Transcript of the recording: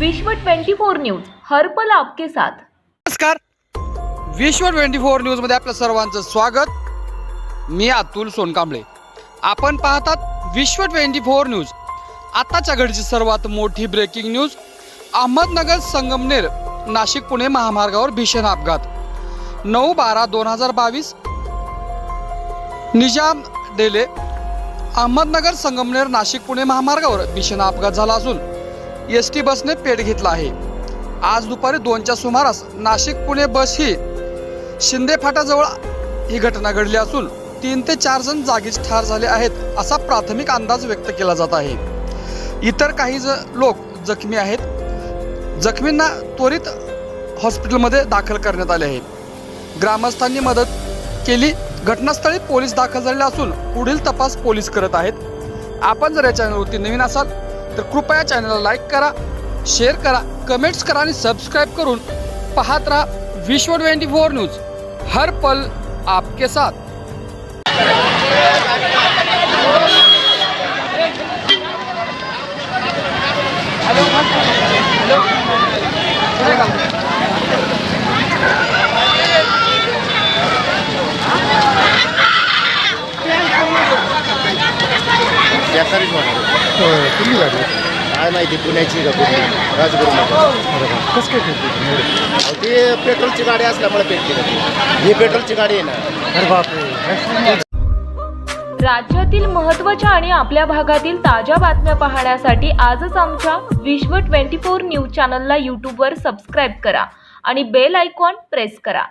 विश्व 24 न्यूज हर्पल आपके साथ. नमस्कार. विश्व ट्वेंटी फोर न्यूजमध्ये आपलं सर्वांचं स्वागत. मी अतुल सोनकांबळे. आपण पाहतात विश्व ट्वेंटी फोर न्यूज. आताच्या घडीची सर्वात मोठी ब्रेकिंग न्यूज अहमदनगर संगमनेर नाशिक पुणे महामार्गावर भीषण अपघात. नऊ बारा दोन हजार बावीस निजाम डेले अहमदनगर संगमनेर नाशिक पुणे महामार्गावर भीषण अपघात झाला असून एस टी बसने पेट घेतला आहे. आज दुपारी दोनच्या सुमारास नाशिक पुणे बस ही शिंदे फाटाजवळ ही घटना घडली असून तीन ते चार जण जागीच ठार झाले आहेत असा प्राथमिक अंदाज व्यक्त केला जात आहे. इतर काही ज लोक जखमी आहेत. जखमींना त्वरित हॉस्पिटलमध्ये दाखल करण्यात आले आहे. ग्रामस्थांनी मदत केली. घटनास्थळी पोलीस दाखल झालेले असून पुढील तपास पोलीस करत आहेत. आपण जर या चॅनलवरती नवीन असाल तर कृपया चॅनलला लाईक करा शेअर करा कमेंट्स करा आणि सबस्क्राईब करून पाहत राहा विश्व ट्वेंटी फोर न्यूज. हर पल आपके साथ. होणार कुठली गाडी काय माहिती पुण्याची का कुठली? राजगुरू कसं काय ते पेट्रोलची गाडी असल्यामुळे पेटली का ती ही पेट्रोलची गाडी आहे ना. अरे बापरे. राज्यातील महत्त्वाच्या आणि आपल्या भागातील ताज्या बातम्या पाहण्यासाठी आजच आमच्या विश्व 24 न्यूज चॅनलला यूट्यूबवर सबस्क्राईब करा आणि बेल आयकॉन प्रेस करा.